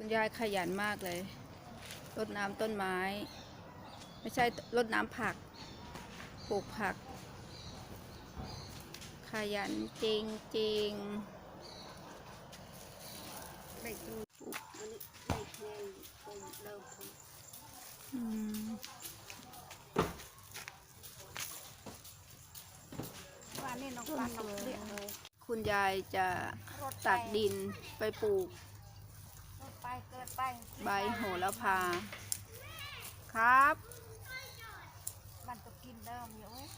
คุณยายขยันมากเลยรดน้ำต้นไม้ ไม่ใช่รดน้ำผัก ปลูกผัก ขยันจริงจริงได้ดูอันนี้ได้แค่ผมเริ่มผมๆอืมว่านี่น้องปลาน้องเลี้ยงเลยคุณยายจะรถตักดินไปปลูกรถไป เกิดไปใบโหระพา ครับ มันจะกินเดิมอยู่เว้ย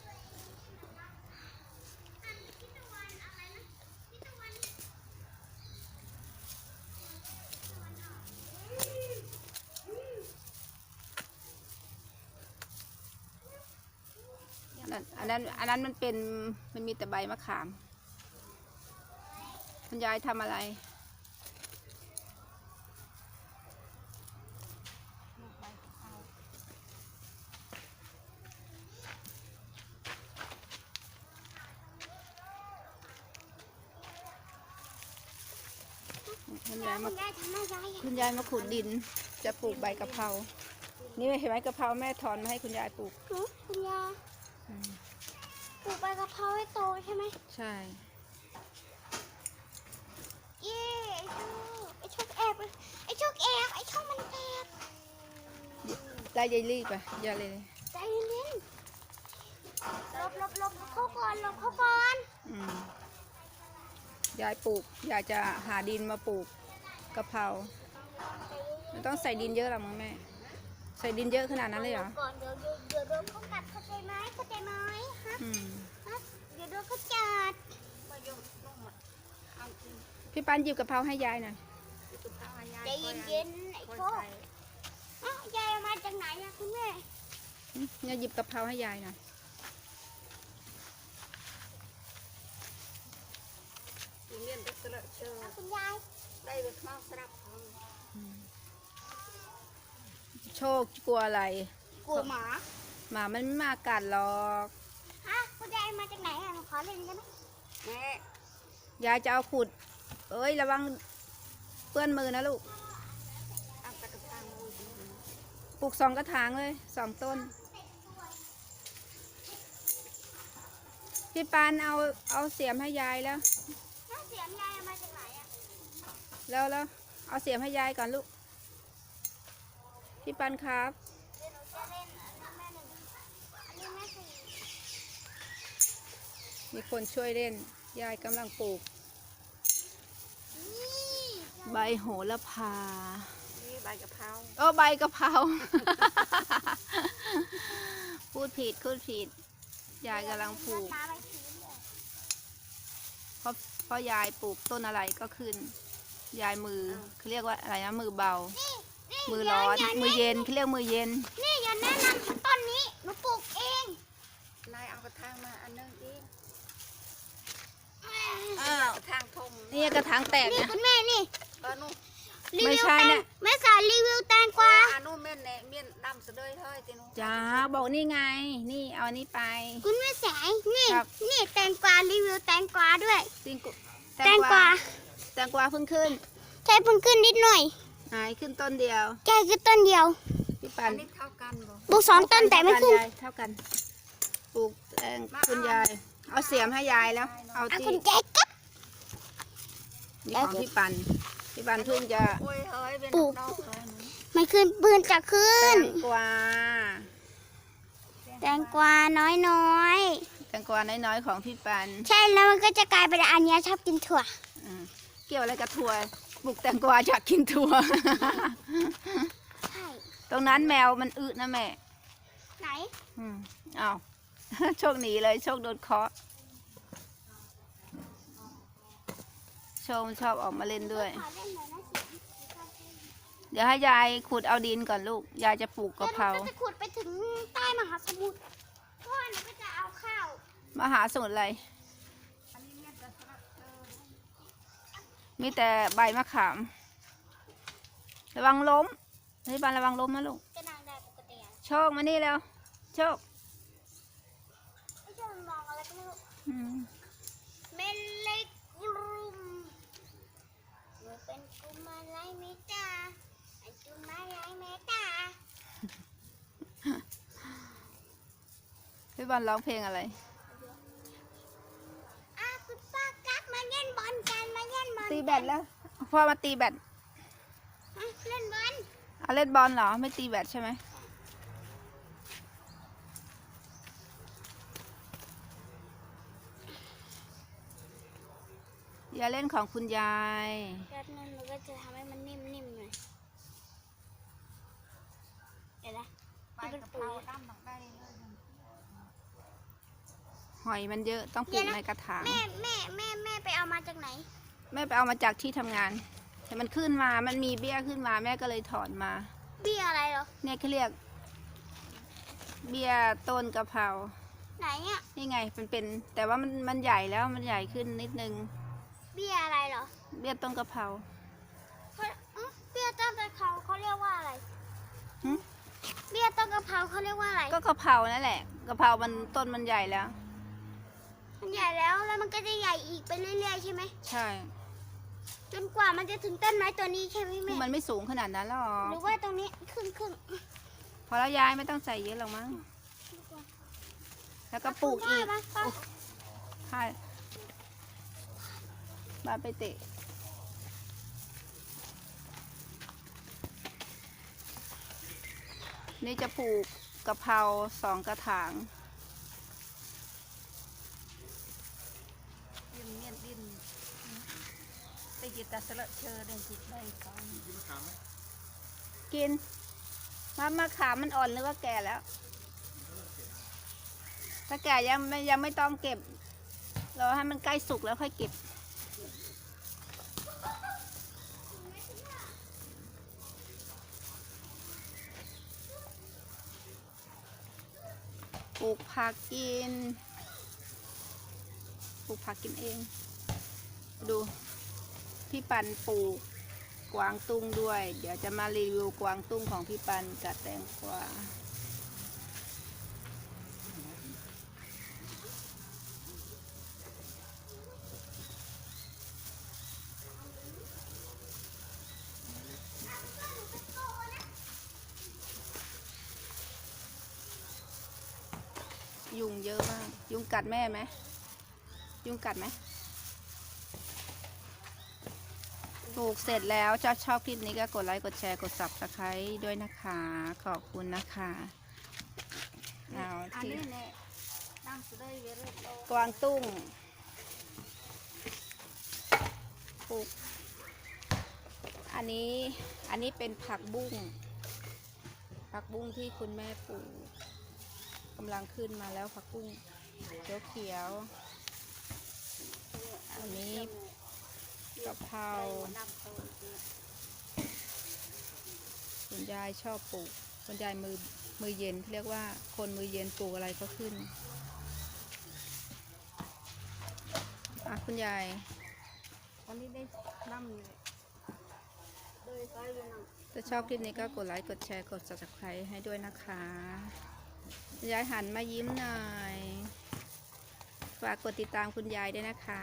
อันนั้นอันนั้นอันนั้นมันเป็นมันมีแต่ใบมะขาม คุณยายทำอะไร ลูกใบกะเพรา คุณยายมาคุณยายทำอะไรอะคุณยายมาขุดดินจะปลูกใบกะเพรา นี่เห็นไหมกะเพราแม่ถอนมาให้คุณยายปลูกหนูคุณยายอืมปลูกใบกะเพราให้โตใช่ไหมใช่เย้ไอโชคไอโชคแอบไอโชคแอบไอโชคมันแอบได้ยายรีบไปอย่าเลยใจเย็นๆหลบหลบหลบเข้าก่อนหลบเข้าก่อนอืมยายปลูก อยากจะหาดินมาปลูก กะเพรามันต้องใส่ดินเยอะหรอมั้งแม่ ใส่ดินเยอะขนาดนั้นเลยเหรอก่อนเดี๋ยวเดี๋ยวเดี๋ยวโดนเขากัดเข้าใจไหมเข้าใจไหมฮะอืมฮะเดี๋ยวโดนเขาจัดพี่ปันหยิบกะเพราให้ยายหน่อยให้ยายใจเย็นๆไอค่อยโชคใส่เอ้ายายมาจากไหนอะคุณแม่เนี่ยหยิบกะเพราให้ยายหน่อย อีเมียนตะกระเชอเอาคุณยายได้ไปข้าวสลับเอาโชคกลัวอะไร กลัวหมา หมามันไม่มากัดหรอกฮะคุณยายเอามาจากไหนอะหนูขอเล่นได้ไหมแม่ยายจะเอาขุด เอ้ยระวังเปื้อนมือนะลูกเอาตะกระทางมือดีปลูกสองกระถางเลยสองต้น พี่ปานเอาเอาเสียมให้ยายแล้วถ้าเสียงยายเอามาจากไหนอะ แล้วแล้วเอาเสียมให้ยายก่อนลูก พี่ปันครับเดี๋ยวหนูจะเล่นอันนี้แม่หนึ่งอันนี้แม่สี่มีคนช่วยเล่น ยายกำลังปลูกนี่ใบโหระพา นี่ใบกะเพราโอ้ใบกะเพรา พูดผิดพูดผิด ยายกำลังปลูกตาใบสีเลยเพราะเพราะยายปลูกต้นอะไรก็ขึ้น ยายมือเขาเรียกว่าอะไรนะมือเบานี่นี่มือร้อนอย่ามือเย็นเขาเรียกมือเย็น นี่อย่าแนะนำต้นนี้หนูปลูกเองนายเอากระถางมาอันนึงอีกอ้าวกระถางทมนี่กระถางแตกนี่นะคุณแม่นี่เออนู่นรีไม่วิวใช่แตเนี่งยแม่สายรีวิวแตงกวาอันนู้นเมียนแหน่เมียนดำเสะเลยเฮ้ยตีนู้นจ้าบอกนี่ไง นี่เอาอันนี้ไป คุณแม่สายนี่ครับ นี่แตงกวารีวิวแตงกวาด้วย ติงกุแตงกวา แตงกวาเพิ่งขึ้น ใช้เพิ่งขึ้นนิดหน่อยหายขึ้นต้นเดียวแค่คือต้นเดียวพี่ปัอันนนี้เท่ากันบ่ปลูกสองต้นแต่ไม่ขึ้นยายเท่ากัน ปลูกแตงคุณยาย เอาเสียมให้ยายแล้ว เอาอะที่คุณแจ๊กกับ นี่ของพี่ปัน พี่ปันเพิ่งจะโอ้ยเฮ้ยเป็นปลูกดอกเลยหนูไม่ขึ้นปืนจะขึ้แตน งกวา แตงกวาน้อยน้อยแตงกวาน้อยๆของพี่ปัน ๆ ใช่แล้วมันก็จะกลายเป็นอันเนี้ยชอบกินถั่ว อืม เกี่ยวอะไรกับถั่วปลูกแตงกวาอยากกินถั่ว ใช่ตรงนั้นแมวมันอึนะแม่ไหนอืมอ้าว โชคหนีเลยโชคโดนเคาะโชคมันชอบออกมาเล่นด้วย ขอเล่นหน่อยนะเสียงเดี๋ยวให้ยายขุดเอาดินก่อนลูก ยายจะปลูกกะเพรา แล้วหนูก็จะขุดไปถึงใต้มหาสมุทรเพราะว่าหนูก็จะเอาข้าวมาหาสมุนอะไร มีแต่ใบมะขาม ระวังล้มนี่บานระวังล้มนะลูกโชคมานี่แล้ว โชคเมล็ดกลุ่มหนูเป็นกุมารไรเมตาไอ้กุมารไรเมตาพี่บอลร้องเพลงอะไร ตีแบดแล้วพ่อมาตีแบดอะเล่นบอลเอาเล่นบอลเหรอ ไม่ตีแบดใช่ไหมอย่าเล่นของคุณยายแป๊บนึงเราก็จะทำให้มันนิ่มๆหน่อยเดี๋ยวนะที่เป็นปุ๋ยหอยมันเยอะต้องปลูกในกระถาง แม่แม่แม่แม่ไปเอามาจากไหน แม่ไปเอามาจากที่ทำงานแต่มันขึ้นมา มันมีเบี้ยขึ้นมาแม่ก็เลยถอนมา เบี้ยอะไรเหรอ เนี่ยเขาเรียก เบี้ยต้นกะเพรา ไหนอะ นี่ไงเป็นเป็น แต่ว่ามันมันใหญ่แล้วมันใหญ่ขึ้นนิดนึง เบี้ยอะไรเหรอ เบี้ยต้นกะเพราเขาอื้อเบี้ยต้นกะเพราเขาเรียกว่าอะไร หึเบี้ยต้นกะเพราเขาเรียกว่าอะไร ก็กะเพรานั่นแหละ กะเพรา มันต้นมันใหญ่แล้ว มันใหญ่แล้วแล้วมันก็จะใหญ่อีกไปเรื่อยๆใช่ไหม ใช่ จนกว่ามันจะถึงต้นไม้ตัวนี้ใช่ไหมแม่มันไม่สูงขนาดนั้นหรอหกรือว่าตรงนี้ครึ่งครึ่งพอแล้วยายไม่ต้องใส่เยอะหรอกมั้งแล้วก็ปลูกอีกมาป้าใช่บาไปเตะนี่จะปลูกกะเพราสองกระถาง ดินเมียนดินไปกิน แต่สละเชอเดินจิตได้ฟังกินมะมะขามมันอ่อนหรือว่าแก่แล้ว ถ้าแก่ยังไม่ยังไม่ต้องเก็บเราให้มันใกล้สุกแล้วค่อยเก็บปลูกผักกิน ปลูกผักกินเอง ดู พี่ปันปลูกกวางตุ้งด้วย เดี๋ยวจะมารีวิวกวางตุ้งของพี่ปันกับแตงกวายุงเยอะมาก ยุงกัดแม่ไหม ยุงกัดไหม ปลูกเสร็จแล้วชอบชอบคลิปนี้ก็กดไลค์กดแชร์กด subscribe ด้วยนะคะ ขอบคุณนะคะเอาอันที่นี้เนี่ยน้ำสุดได้เวรโลกวางตุ้งปลูกอันนี้อันนี้เป็นผักบุ้งผักบุ้งที่คุณแม่ปลูกกำลังขึ้นมาแล้วผักบุ้งเขียวเขียวๆอันนี้กะเพราน้ำโตเนี่ยคุณยายชอบปลูกคุณยายมือมือเย็นเรียกว่าคนมือเย็นปลูกอะไรก็ขึ้นอะคุณยายอันนี้ได้น้ำเลยเลยไปเลยน้ำถ้าชอบคลิปนี้ก็กดไลค์กดแชร์กด subscribe ให้ด้วยนะคะคุณยายหันมายิ้มหน่อย ฝากกดติดตามคุณยายด้วยนะคะ